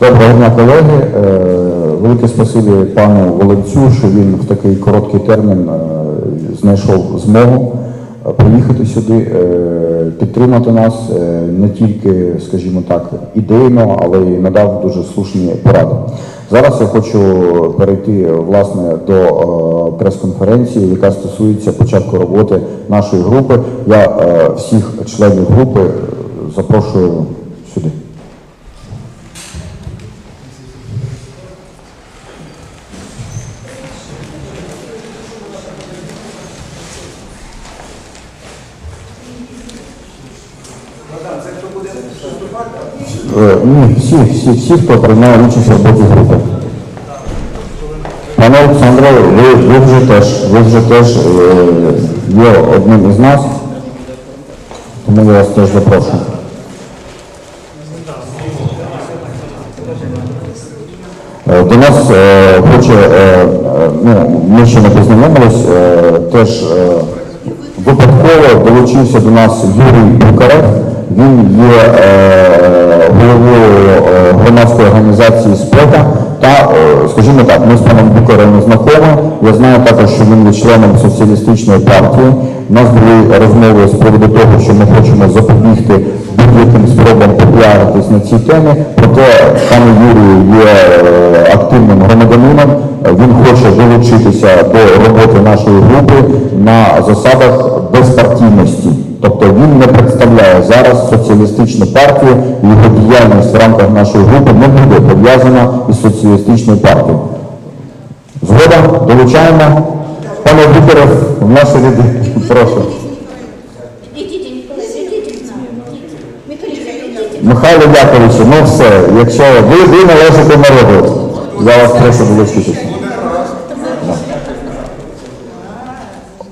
Доброго дня, колеги. Е, Велике спасибі пану Володцю, що він в такий короткий термін е, знайшов змогу е, приїхати сюди, підтримати нас не тільки, скажімо так, ідейно, але й надав дуже слушні поради. Зараз я хочу перейти власне до прес-конференції, яка стосується початку роботи нашої групи. Я е, всіх членів групи е, запрошую сюди. Е, Ні, всі, всі, всі, хто приймає участь в роботі групи. Пане Олександре, ви, ви вже теж, ви вже теж е, є одним із нас, тому я вас теж запрошую. Е, До нас е, хоче, е, е, ну, ми ще не познайомились, е, теж е, випадково долучився до нас Юрій Букарев. Він є е, головою е, громадської організації «Спека». Та, е, скажімо так, ми з паном Букарем знайомі. Я знаю також, що він є членом соціалістичної партії. У нас були розмови з приводу того, що ми хочемо запобігти будь-яким спробам попіаритись на цій темі. Проте пан Юрій є е, активним громадянином. Він хоче долучитися до роботи нашої групи на засадах безпартійності. Тобто він не представляє зараз соціалістичну партію, його діяльність в рамках нашої групи не буде пов'язана із соціалістичною партією. Згода, долучаємо. Пане Букеров, в наші ряди. Прошу. Михайло Яковичу, ну все, якщо ви, ви належите народу, я вас прошу долучитися.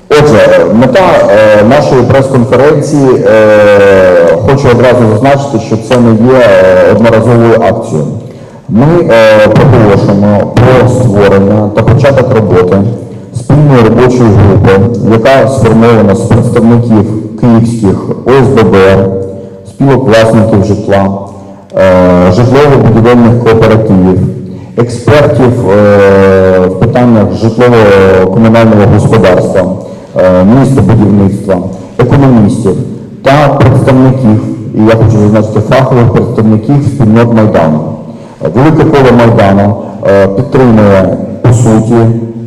Отже, мета е, нашої прес-конференції, е, хочу одразу зазначити, що це не є е, одноразовою акцією. Ми проголошуємо про створення та початок роботи спільної робочої групи, яка сформована з представників київських ОСББ, спілок власників житла, житлово-будівельних кооперативів, експертів в питаннях житлово-комунального господарства, містобудівництва, економістів та представників, і я хочу зазначити фахових представників спільнот Майдану. Е, Велике коло Майдану е, підтримує по суті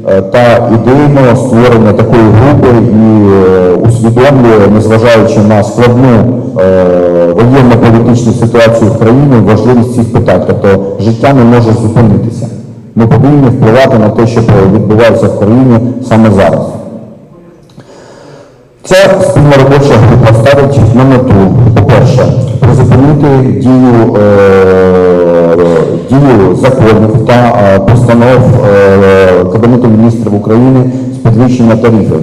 е, та ідейно створення такої групи і е, усвідомлює, незважаючи на складну е, воєнно-політичну ситуацію в країні, важливість цих питань. Тобто життя не може зупинитися. Ми повинні впливати на те, що відбувається в країні саме зараз. Спільна робоча група ставить на мету, по-перше, призупинити дію, е, дію законів та е, постанов е, Кабінету міністрів України з підвищення тарифів.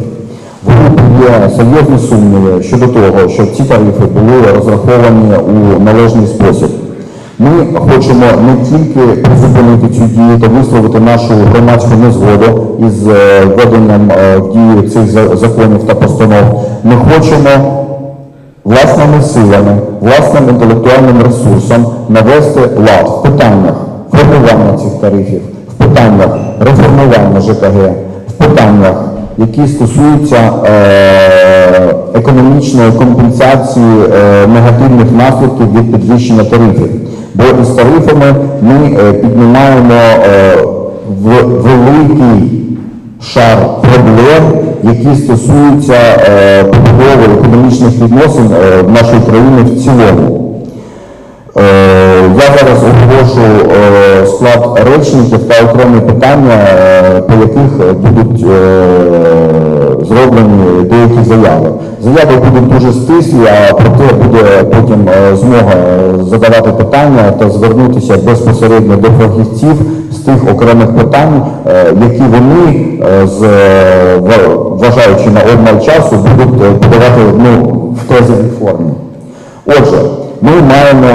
В групі є серйозні сумніви щодо того, що ці тарифи були розраховані у належний спосіб. Ми хочемо не тільки призупинити цю дію та висловити нашу громадську незгоду із е, введенням е, в дію цих законів та постанов. Ми хочемо власними силами, власним інтелектуальним ресурсом навести лад в питаннях формування цих тарифів, в питаннях реформування ЖКГ, в питаннях, які стосуються е, економічної компенсації е, негативних наслідків від підвищення тарифів. Бо із тарифами ми е, піднімаємо е, великий шар проблем, які стосуються побудови економічних відносин в нашій країні в цілому. Я зараз оголошу склад речників та окремі питання, по яких будуть зроблені деякі заяви. Заяви будуть дуже стислі, а проте буде потім е, змога е, задавати питання та звернутися безпосередньо до фахівців з тих окремих питань, е, які вони, вважаючи на обмаль часу, будуть подавати ну, в тезовій формі. Отже, ми маємо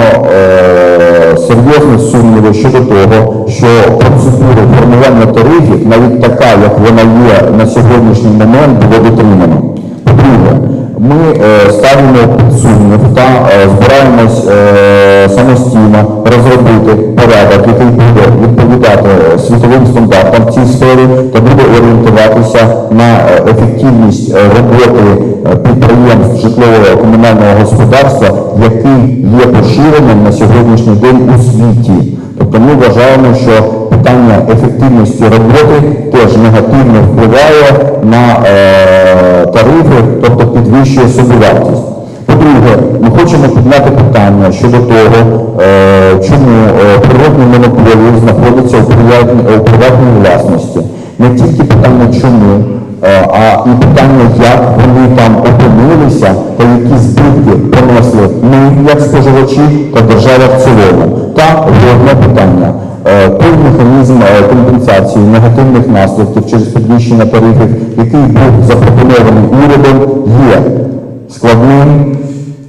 серйозні сумніви щодо того, що процедура формування тарифів, навіть така, як вона є на сьогоднішній момент, було. По-друге, ми е, ставимо сумнів та е, збираємось е, самостійно розробити порядок, який буде відповідати світовим стандартам в цій сфері та буде орієнтуватися на ефективність роботи підприємств житлового комунального господарства, який є поширеним на сьогоднішній день у світі. Тобто ми вважаємо, що питання ефективності роботи теж негативно впливає на е, тарифи, тобто підвищує собівартість. По-друге, ми хочемо підняти питання щодо того, е, чому е, природні монополії знаходяться у приватній, власності. Не тільки питання чому, е, а і питання, як вони там опинилися та які збитки понесли ми, як споживачі та держава в цілому. Та головне питання. е, Той механізм е, компенсації негативних наслідків через підвищення тарифів, який був запропонований урядом, є складним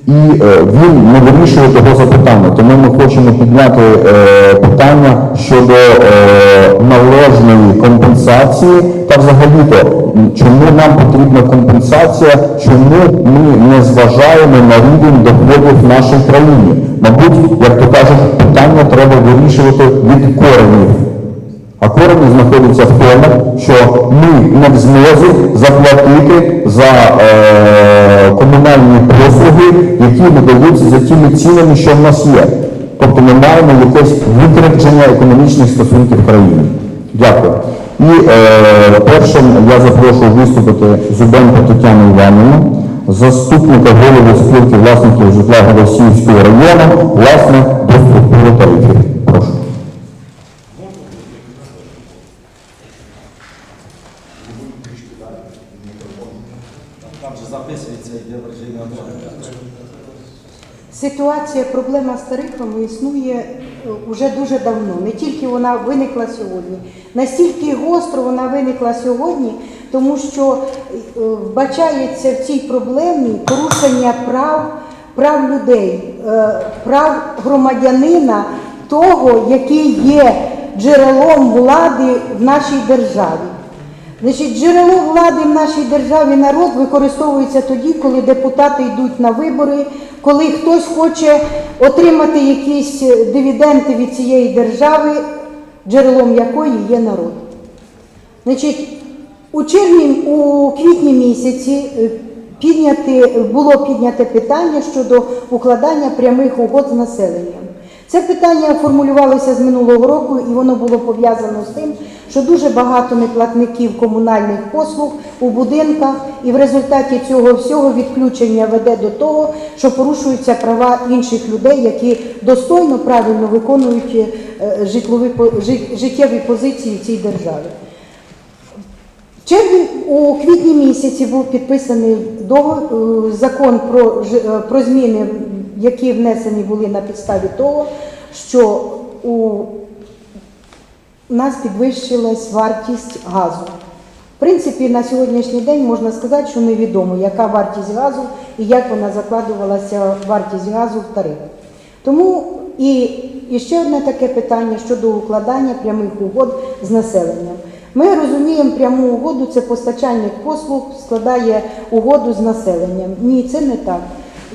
і е, він не вирішує того запитання. Тому ми хочемо підняти е, питання щодо е, належної компенсації та взагалі-то чому нам потрібна компенсація, чому ми не зважаємо на рівень доходів в нашій країні. Мабуть, як то кажуть, питання треба вирішувати від коренів. А корені знаходяться в тому, що ми не в змозі заплатити за е, комунальні послуги, які надаються за тими цінами, що в нас є. Тобто ми маємо якесь викривдження економічних стосунків в країні. Дякую. І е, першим я запрошую виступити Зубенко Тетяну Іванівну, заступника голови спілки власників житла Голосіївського району, власне, до структури тарифів. Прошу. Там же записується йде враження Ситуація, проблема з тарифами існує вже дуже давно. Не тільки вона виникла сьогодні. Настільки гостро вона виникла сьогодні, тому що е, вбачається в цій проблемі порушення прав, прав людей, е, прав громадянина, того, який є джерелом влади в нашій державі. Значить, джерело влади в нашій державі народ використовується тоді, коли депутати йдуть на вибори, коли хтось хоче отримати якісь дивіденди від цієї держави, джерелом якої є народ. Значить, у червні, у квітні місяці е, підняти, було підняте питання щодо укладання прямих угод з населенням. Це питання формулювалося з минулого року, і воно було пов'язано з тим, що дуже багато неплатників комунальних послуг у будинках, і в результаті цього всього відключення веде до того, що порушуються права інших людей, які достойно правильно виконують е, житлові життєві позиції в цій державі. В червні у квітні місяці був підписаний договор, е, закон про, е, про зміни, які внесені були на підставі того, що у нас підвищилась вартість газу. В принципі, на сьогоднішній день можна сказати, що невідомо, яка вартість газу і як вона закладувалася вартість газу в тариф. Тому і, і ще одне таке питання щодо укладання прямих угод з населенням. Ми розуміємо, пряму угоду це постачальник послуг складає угоду з населенням. Ні, це не так.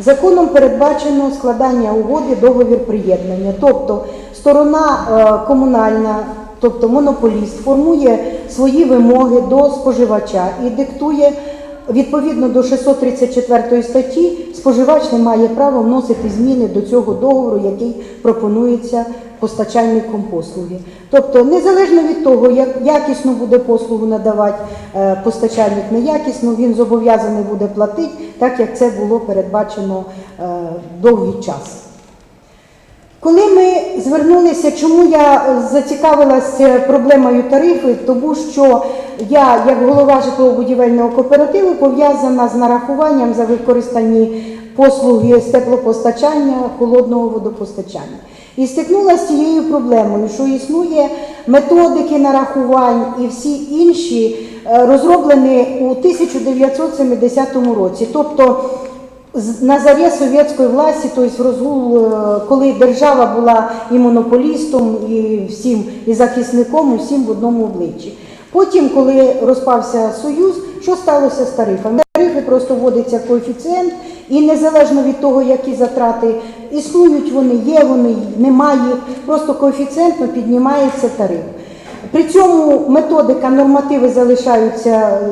Законом передбачено складання угоди, договір приєднання. Тобто сторона е, комунальна, тобто монополіст, формує свої вимоги до споживача і диктує Відповідно до 634 статті, споживач не має права вносити зміни до цього договору, який пропонується постачальником послуги. Тобто, незалежно від того, як якісно буде послугу надавати е, постачальник, неякісно, він зобов'язаний буде платити, так як це було передбачено е, довгий час. Коли ми звернулися, чому я е, зацікавилася проблемою тарифів, тому що я, як голова житлово-будівельного кооперативу, пов'язана з нарахуванням за використані послуги з теплопостачання, холодного водопостачання. І стикнулася з цією проблемою, що існує методики нарахувань і всі інші е, розроблені у 1970 році. Тобто на зарі совєтської власті, тобто розгул, е, коли держава була і монополістом, і всім, і захисником, і всім в одному обличчі. Потім, коли розпався Союз, що сталося з тарифами? тарифи, просто вводиться коефіцієнт, і незалежно від того, які затрати існують, вони є, вони немає, просто коефіцієнтно піднімається тариф. При цьому методика, нормативи залишаються е,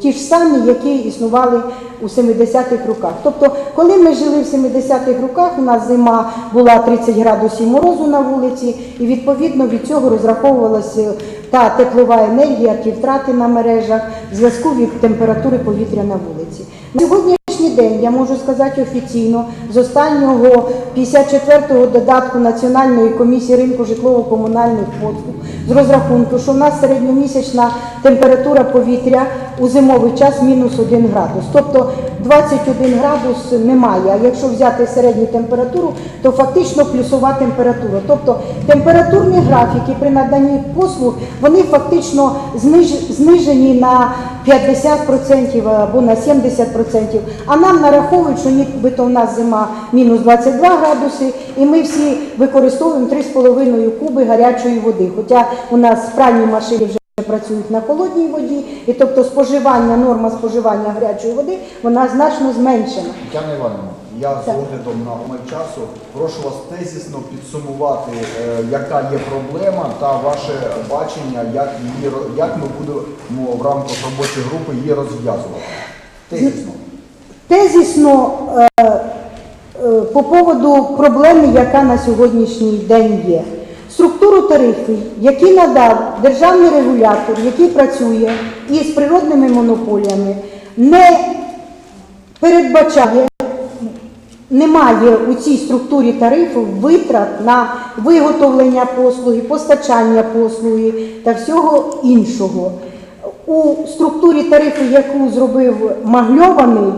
ті ж самі, які існували у 70-х роках. Тобто, коли ми жили в 70-х роках, у нас зима була 30 градусів морозу на вулиці, і відповідно від цього розраховувалася та теплова енергія, ті втрати на мережах в зв'язку від температури повітря на вулиці. На сьогоднішній день я можу сказати офіційно з останнього 54-го додатку Національної комісії ринку житлово-комунальних послуг з розрахунку, що в нас середньомісячна температура повітря у зимовий час мінус 1 градус. Тобто 21 градус немає. А якщо взяти середню температуру, то фактично плюсова температура. Тобто температурні графіки при наданні послуг вони фактично знижені на 50% або на 70%. А нам нараховують, що нібито в нас зима мінус 22 градуси, і ми всі використовуємо 3,5 куби гарячої води. Хоча у нас пральні машини вже працюють на холодній воді, і тобто споживання, норма споживання гарячої води, вона значно зменшена. Тетяна Івановна, я з оглядом на обмаль часу прошу вас тезісно підсумувати, е, яка є проблема та ваше бачення, як, її, ро- як ми будемо в рамках робочої групи її розв'язувати. Тезісно. Тезісно е, е, по поводу проблеми, яка на сьогоднішній день є. Структуру тарифів, які надав державний регулятор, який працює із природними монополіями, не передбачає, немає у цій структурі тарифу витрат на виготовлення послуги, постачання послуги та всього іншого. У структурі тарифу, яку зробив Магльований,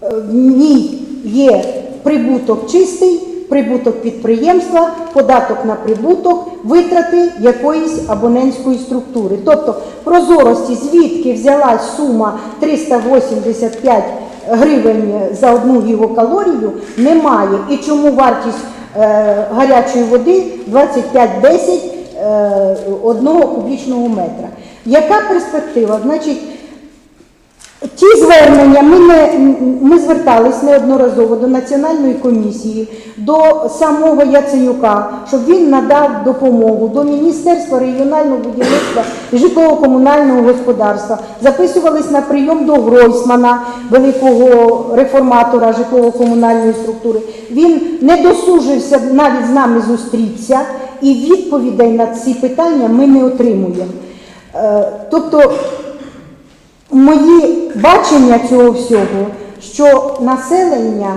в ній є прибуток чистий, прибуток підприємства, податок на прибуток, витрати якоїсь абонентської структури. Тобто прозорості, звідки взялась сума 385 гривень за одну гігакалорію, немає. І чому вартість е, гарячої води 25-10 е, одного кубічного метра. Яка перспектива? Значить, Ті звернення ми не ми звертались неодноразово до національної комісії, до самого Яценюка, щоб він надав допомогу до Міністерства регіонального будівництва і житлово-комунального господарства. Записувались на прийом до Гройсмана, великого реформатора житлово-комунальної структури. Він не досужився навіть з нами зустрітися, і відповідей на ці питання ми не отримуємо. Е, Тобто мої бачення цього всього, що населення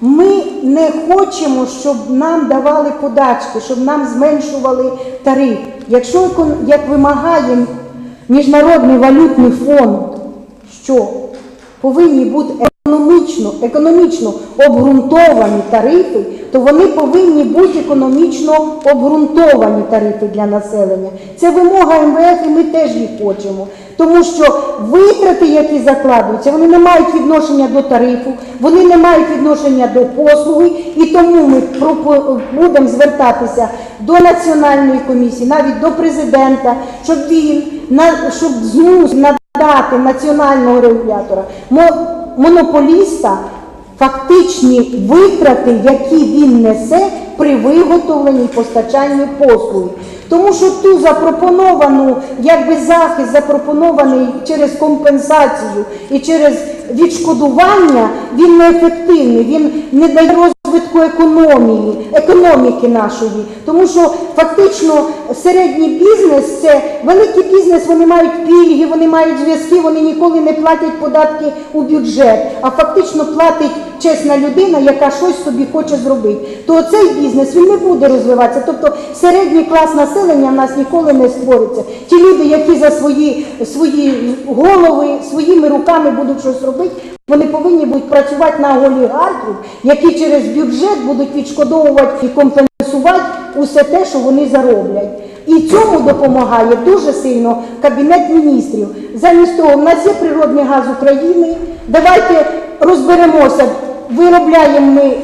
ми не хочемо, щоб нам давали подачки, щоб нам зменшували тариф. Якщо як вимагає Міжнародний валютний фонд, що повинні бути економічно, економічно обґрунтовані тарифи, то вони повинні бути економічно обґрунтовані тарифи для населення. Це вимога МВФ, і ми теж їх хочемо. Тому що витрати, які закладуються, вони не мають відношення до тарифу, вони не мають відношення до послуги, і тому ми будемо звертатися до національної комісії, навіть до президента, щоб він щоб змусив надати національного регулятора мо- монополіста фактичні витрати, які він несе при виготовленні і послуги. Тому що ту запропоновану, якби захист запропонований через компенсацію і через відшкодування, він неефективний, він не дає розвитку економії, економіки нашої. Тому що фактично середній бізнес це великий бізнес, вони мають пільги, вони мають зв'язки, вони ніколи не платять податки у бюджет, а фактично платить чесна людина, яка щось собі хоче зробити. То цей бізнес він не буде розвиватися. Тобто середній клас населення в нас ніколи не створиться. Ті люди, які за свої, свої голови, своїми руками будуть щось робити, вони повинні будуть працювати на олігархів, які через бюджет будуть відшкодовувати і компенсувати усе те, що вони зароблять. І цьому допомагає дуже сильно Кабінет міністрів. Замість того, в нас є природний газ України. Давайте розберемося, виробляємо ми,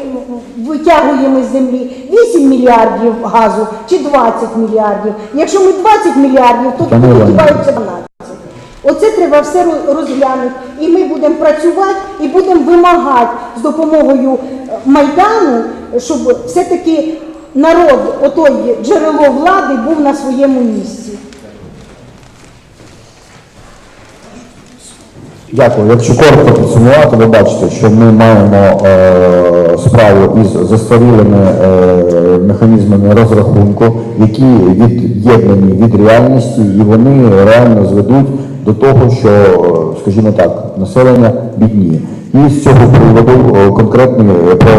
витягуємо з землі 8 мільярдів газу чи 20 мільярдів. Якщо ми 20 мільярдів, то тут Іване. 12. Оце треба все розглянути. І ми будемо працювати і будемо вимагати з допомогою е, Майдану, щоб все-таки народ, отой джерело влади, був на своєму місці. Дякую. Якщо коротко підсумувати, ви бачите, що ми маємо е, справу із застарілими е, механізмами розрахунку, які від'єднані від реальності, і вони реально зведуть до того, що, скажімо так, населення бідніє. І з цього приводу е, конкретний, про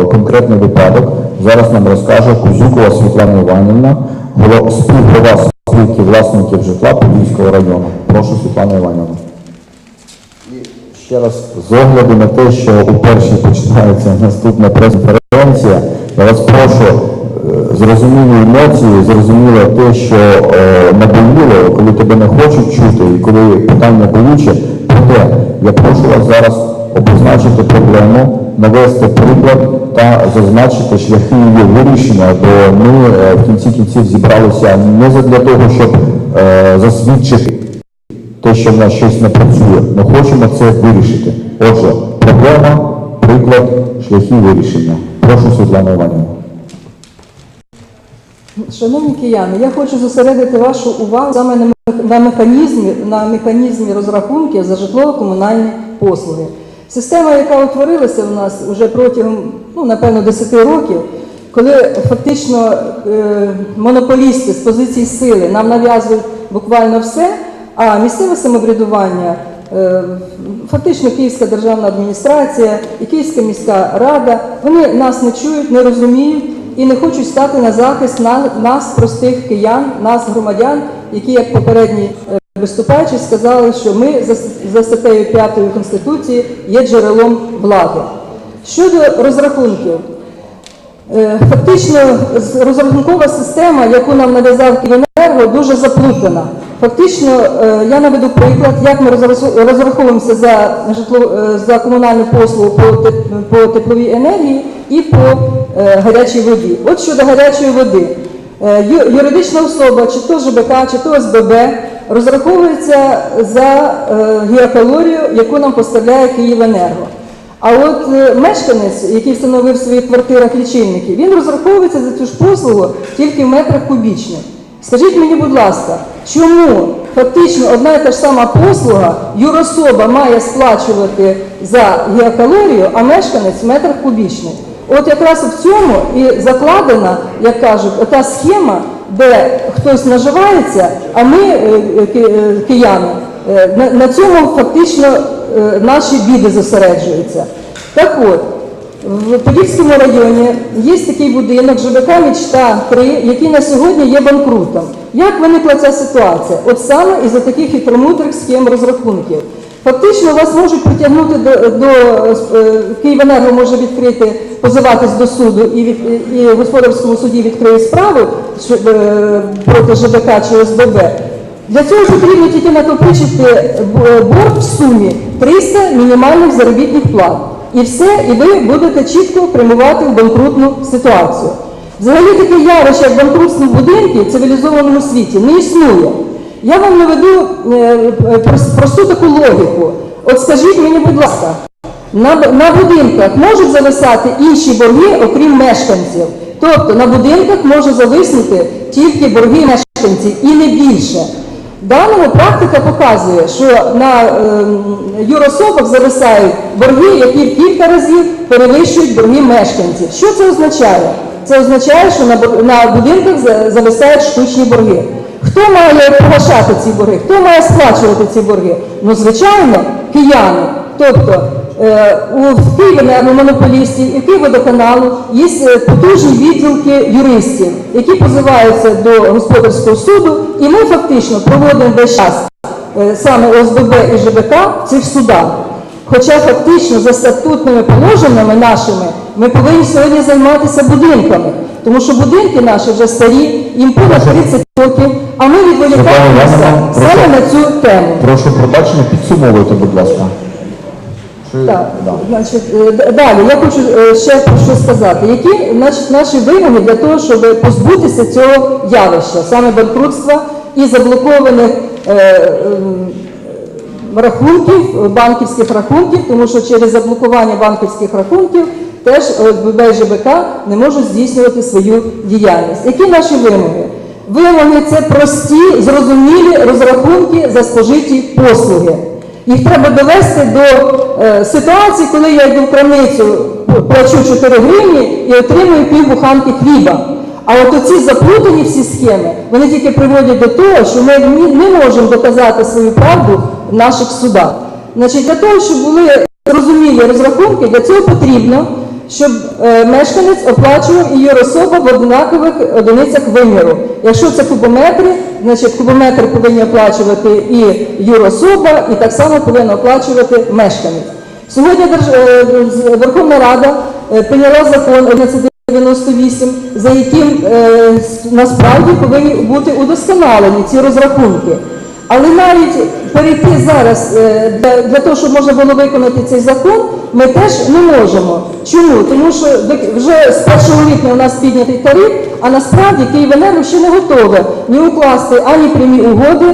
е, конкретний випадок зараз нам розкаже Кузюкова Світлана Іванівна, голова- співголова спілки власників житла Подільського району. Прошу, Світлана Іванівна. Ще раз з огляду на те, що у першій починається наступна прес-конференція, я вас прошу е, зрозумілі емоції, зрозуміло те, що е, наболіло, коли тебе не хочуть чути і коли питання болюче. Проте я прошу вас зараз обозначити проблему, навести приклад та зазначити шляхи її вирішення, бо ми е, в кінці кінців зібралися не задля того, щоб е, засвідчити те, що в нас щось не працює. Ми хочемо це вирішити. Отже, проблема, приклад, шляхи вирішення. Прошу Світлана Іванівна. Шановні кияни, я хочу зосередити вашу увагу саме на механізмі, на механізмі розрахунків за житлово-комунальні послуги. Система, яка утворилася у нас вже протягом, ну, напевно, 10 років, коли фактично е, монополісти з позиції сили нам нав'язують буквально все, а місцеве самоврядування, е, фактично Київська державна адміністрація і Київська міська рада, вони нас не чують, не розуміють і не хочуть стати на захист нас, простих киян, нас, громадян, які, як попередні е, виступаючі, сказали, що ми за, статтею 5 Конституції є джерелом влади. Щодо розрахунків, Е, Фактично, розрахункова система, яку нам нав'язав Київенерго, дуже заплутана. Фактично, е, я наведу приклад, як ми розраховуємося за житло е, за комунальну послугу по, тепловій енергії і по е, гарячій воді. От щодо гарячої води. Юридична особа, чи то ЖБК, чи то СББ, розраховується за гігакалорію, яку нам поставляє Київенерго. А от мешканець, який встановив в своїх квартирах лічильники, він розраховується за цю ж послугу тільки в метрах кубічних. Скажіть мені, будь ласка, чому фактично одна і та ж сама послуга юрособа має сплачувати за гігакалорію, а мешканець в метрах кубічних? От якраз в цьому і закладена, як кажуть, ота схема, де хтось наживається, а ми, е, е, е, кияни, на, цьому фактично наші біди зосереджуються. Так от, в Подільському районі є такий будинок ЖБК Мічта 3, який на сьогодні є банкрутом. Як виникла ця ситуація? От саме із-за таких хитромудрих схем розрахунків. Фактично вас можуть притягнути до, до е, Київенерго може відкрити, позиватись до суду і, від, і господарському суді відкриє справу е, проти ЖБК чи ОСББ. Для цього потрібно тільки накопичити борг в сумі 300 мінімальних заробітних плат. І все, і ви будете чітко прямувати в банкрутну ситуацію. Взагалі таке явище, як банкрутство будинків в цивілізованому світі, не існує. Я вам наведу е, е, прос- просту таку логіку. От скажіть мені, будь ласка, на, на будинках можуть зависати інші борги, окрім мешканців. Тобто на будинках може зависнути тільки борги мешканців і не більше. Даному практика показує, що на е, юрособах зависають борги, які в кілька разів перевищують борги мешканців. Що це означає? Це означає, що на, на будинках зависають штучні борги. Хто має погашати ці борги? Хто має сплачувати ці борги? Ну, звичайно, кияни. Тобто в Києві на монополістів і Київводоканалу є е, потужні відділки юристів, які позиваються до господарського суду, і ми фактично проводимо весь час е, саме ОСББ і ЖБК в цих судах. Хоча фактично за статутними положеннями нашими ми повинні сьогодні займатися будинками, тому що будинки наші вже старі, їм понад 30 років, а ми відволікаємося саме на цю тему. Прошу пробачення, підсумовуйте, будь ласка. Чи- Так, да. значить, е, далі я хочу е, ще про що сказати. Які значить, наші вимоги для того, щоб позбутися цього явища, саме банкрутства і заблокованих е, рахунків, банківських рахунків, тому що через заблокування банківських рахунків теж ОСББ і ЖБК не можуть здійснювати свою діяльність. Які наші вимоги? Вимоги це прості, зрозумілі розрахунки за спожиті послуги. Їх треба довести до е, ситуації, коли я йду в крамницю, плачу 4 гривні і отримую пів буханки хліба. А от оці заплутані всі схеми, вони тільки приводять до того, що ми не можемо доказати свою правду в наших судах. Значить, для того, щоб були зрозумілі розрахунки, для цього потрібно, щоб е, мешканець оплачував і юрособа в однакових одиницях виміру. Якщо це кубометри, значить кубометр повинні оплачувати і юрособа, і так само повинен оплачувати мешканець. Сьогодні е, Верховна Рада е, прийняла закон 1198, за яким насправді повинні бути удосконалені ці розрахунки. Але навіть перейти зараз е, для, того, щоб можна було виконати цей закон, ми теж не можемо. Чому? Тому що вже з 1 липня у нас піднятий тариф, а насправді Київенерго ще не готове ні укласти ані прямі угоди.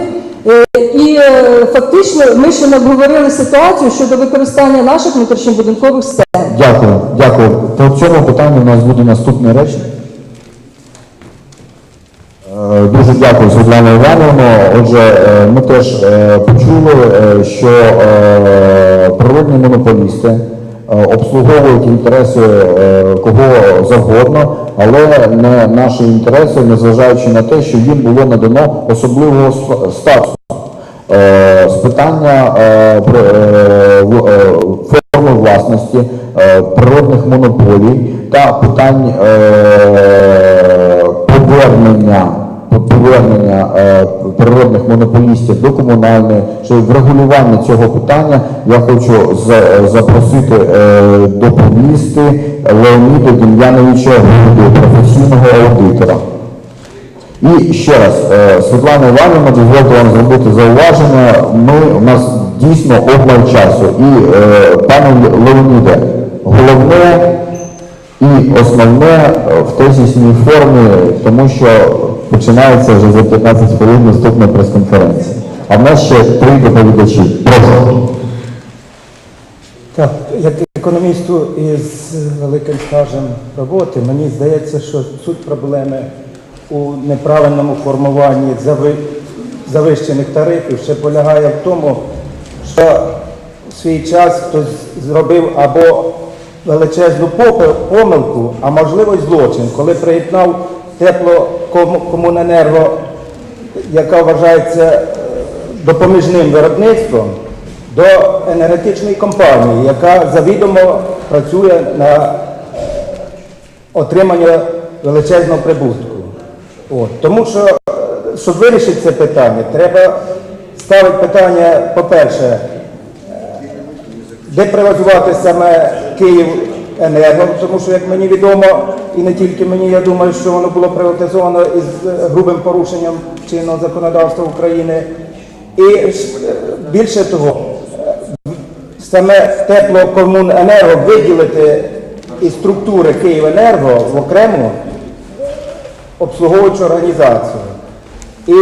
Е, І е, фактично ми ще не обговорили ситуацію щодо використання наших внутрішньобудинкових систем. Дякую, дякую. По цьому питанню у нас буде наступний речення. Е, Дуже дякую, Світлана Іванівна. Отже, е, ми теж е, почули, що природні монополісти обслуговують інтереси кого завгодно, але не наші інтереси, незважаючи на те, що їм було надано особливого статусу. З питання форми власності, природних монополій та питань повернення повернення е, природних монополістів до комунальної чи врегулювання цього питання я хочу запросити е, доповісти Леоніда Дем'яновича Гуду, професійного аудитора. І ще раз, е, Світлана Іванівна, дозвольте вам зробити зауваження. Ми, у нас дійсно обмаль часу. І, пане Леоніде, головне і основне в тезісній формі, тому що починається вже за 15 хвилин наступна прес-конференція. А в нас ще три доповідачі. Прошу. Так, як економісту із великим стажем роботи, мені здається, що суть проблеми у неправильному формуванні завищених тарифів ще полягає в тому, що в свій час хтось зробив або величезну помилку, а можливо й злочин, коли приєднав теплокомуненерго, яка вважається е, допоміжним виробництвом, до енергетичної компанії, яка завідомо працює на е, отримання величезного прибутку. От. Тому що, е, щоб вирішити це питання, треба ставити питання, по-перше, де приватизувати саме Київенерго, тому що, як мені відомо, і не тільки мені, я думаю, що воно було приватизовано із е, грубим порушенням чинного законодавства України. І е, більше того, е, саме теплокомуненерго виділити із структури Київенерго в окрему обслуговуючу організацію. І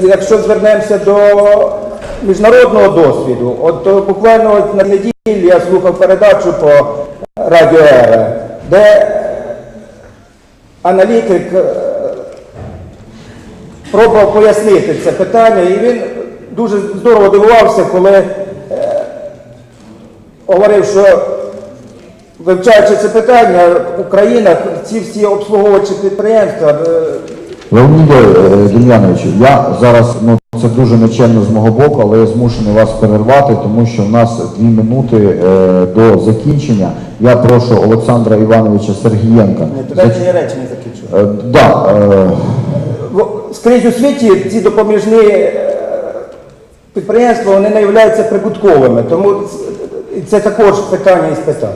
якщо звернемося до міжнародного досвіду, от буквально на неділі я слухав передачу по радіо Ера, де аналітик е, пробував пояснити це питання, і він дуже здорово дивувався, коли е, говорив, що вивчаючи це питання, Україна, ці всі обслуговувачі підприємства. Леоніде Дем'яновичу, я зараз, ну це дуже нечемно з мого боку, але я змушений вас перервати, тому що в нас дві минути е, до закінчення. Я прошу Олександра Івановича Сергієнка. Зач- я речі закінчу. Е, да, е, Скрізь у світі ці допоміжні е, підприємства вони не являються прибутковими, тому це також питання із питань.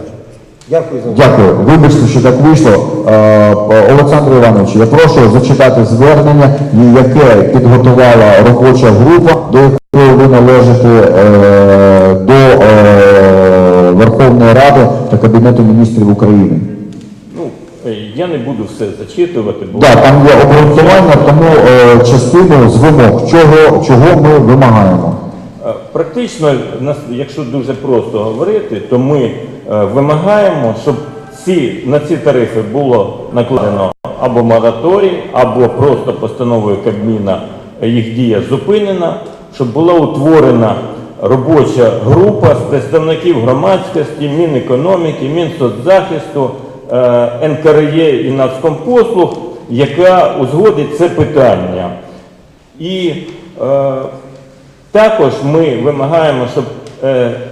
Дякую за. Дякую. Вибачте, що так вийшло. Е, Олександр Іванович, я прошу зачитати звернення, яке підготувала робоча група, до якої ви належите е, до е, Верховної Ради та Кабінету міністрів України. Ну, я не буду все зачитувати, бо Так, там є обґрунтування, тому е, частину з вимог, чого, чого ми вимагаємо. Практично, якщо дуже просто говорити, то ми вимагаємо, щоб ці, на ці тарифи було накладено або мораторій, або просто постановою Кабміна їх дія зупинена, щоб була утворена робоча група з представників громадськості, Мінекономіки, Мінсоцзахисту, е, НКРЄ і Нацкомпослуг, яка узгодить це питання. І е, також ми вимагаємо, щоб е,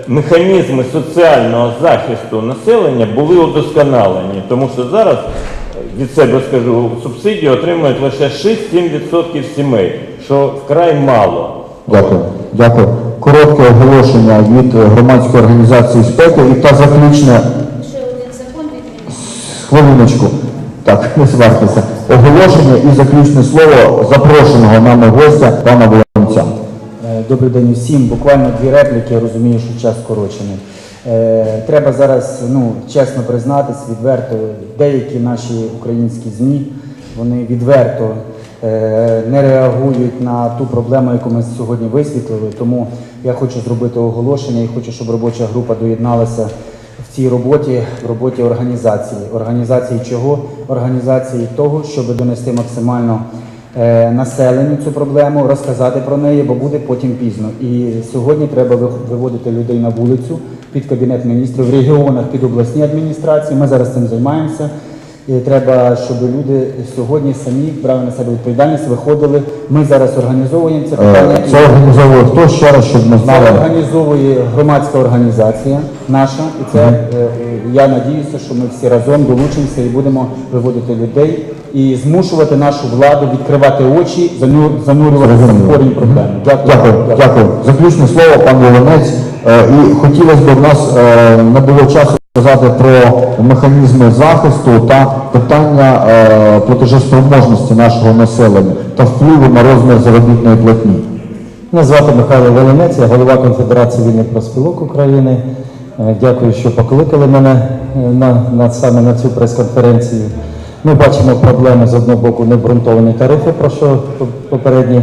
механізми соціального захисту населення були удосконалені, тому що зараз, е, від себе скажу, субсидію отримують лише 6-7% сімей, що вкрай мало. Дякую. Дякую. Коротке оголошення від е, громадської організації «Спеки» і та заключне хвилиночку. Так, не сварьтеся. Оголошення і заключне слово запрошеного нами гостя пана Волонця. Е, Добрий день усім. Буквально дві репліки, я розумію, що час скорочений. Е, Треба зараз ну, чесно признатись, відверто, деякі наші українські ЗМІ вони відверто е, не реагують на ту проблему, яку ми сьогодні висвітлили. Тому я хочу зробити оголошення і хочу, щоб робоча група доєдналася в цій роботі, в роботі організації. Організації чого? Організації того, щоб донести максимально населенню цю проблему, розказати про неї, бо буде потім пізно. І сьогодні треба ви- виводити людей на вулицю під кабінет міністрів в регіонах, під обласні адміністрації. Ми зараз цим займаємося. І треба, щоб люди сьогодні самі брали на себе відповідальність, виходили. Ми зараз організовуємо це питання. Е, Це організовує хто ще раз, щоб ми Це організовує громадська організація наша, і це е, я надіюся, що ми всі разом долучимося і будемо виводити людей і змушувати нашу владу відкривати очі, занурюватися в корінь проблеми. Дякую. Дякую, дякую. Заключне слово, пан Волонець. Е, І хотілося б в нас не було часу сказати про механізми захисту та питання е, платежеспроможності нашого населення та впливу на розмір заробітної платні. Мене звати Михайло Волинець, я голова Конфедерації вільних профспілок України. Е, Дякую, що покликали мене е, на, на саме на цю прес-конференцію. Ми бачимо проблеми з одного боку необґрунтовані тарифи, про що попередні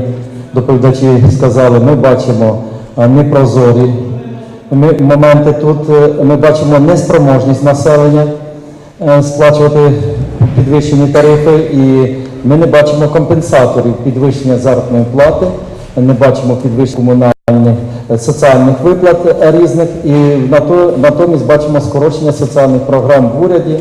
доповідачі сказали. Ми бачимо е, непрозорі ми- моменти тут. Е, Ми бачимо неспроможність населення е, сплачувати підвищені тарифи, і ми не бачимо компенсаторів підвищення заробітної плати, не бачимо підвищення комунальних е, соціальних виплат різних, і нато- натомість бачимо скорочення соціальних програм в уряді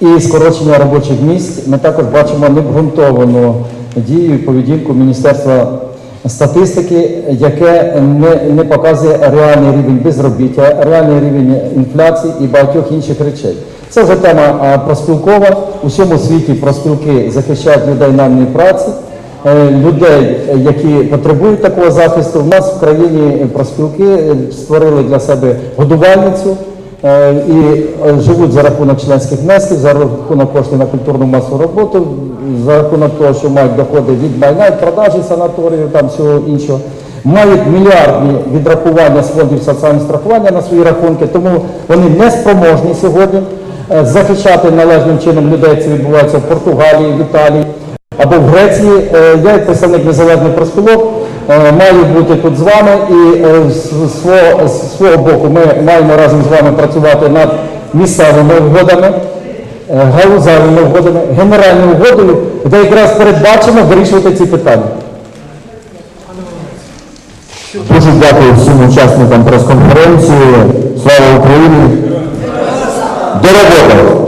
і скорочення робочих місць. Ми також бачимо необґрунтовану дію і поведінку Міністерства статистики, яке не, не показує реальний рівень безробіття, реальний рівень інфляції і багатьох інших речей. Це вже тема проспілкова. У всьому світі проспілки захищають людей найманої праці, е, людей, які потребують такого захисту. У нас в країні проспілки створили для себе годувальницю. Е, і е, живуть за рахунок членських внесків, за рахунок коштів на культурну масову роботу, за рахунок того, що мають доходи від майна, від продажі санаторію, там всього іншого. Мають мільярдні відрахування з фондів соціального страхування на свої рахунки, тому вони не спроможні сьогодні е, захищати належним чином людей. Це відбувається в Португалії, в Італії або в Греції. Е, Я, як представник незалежних профспілок, е, маю бути тут з вами і з свого, з свого боку ми маємо разом з вами працювати над місцевими угодами, е, галузевими угодами, генеральною угодою, де якраз передбачено вирішувати ці питання. Дуже дякую всім учасникам прес-конференції. Слава Україні! До роботи!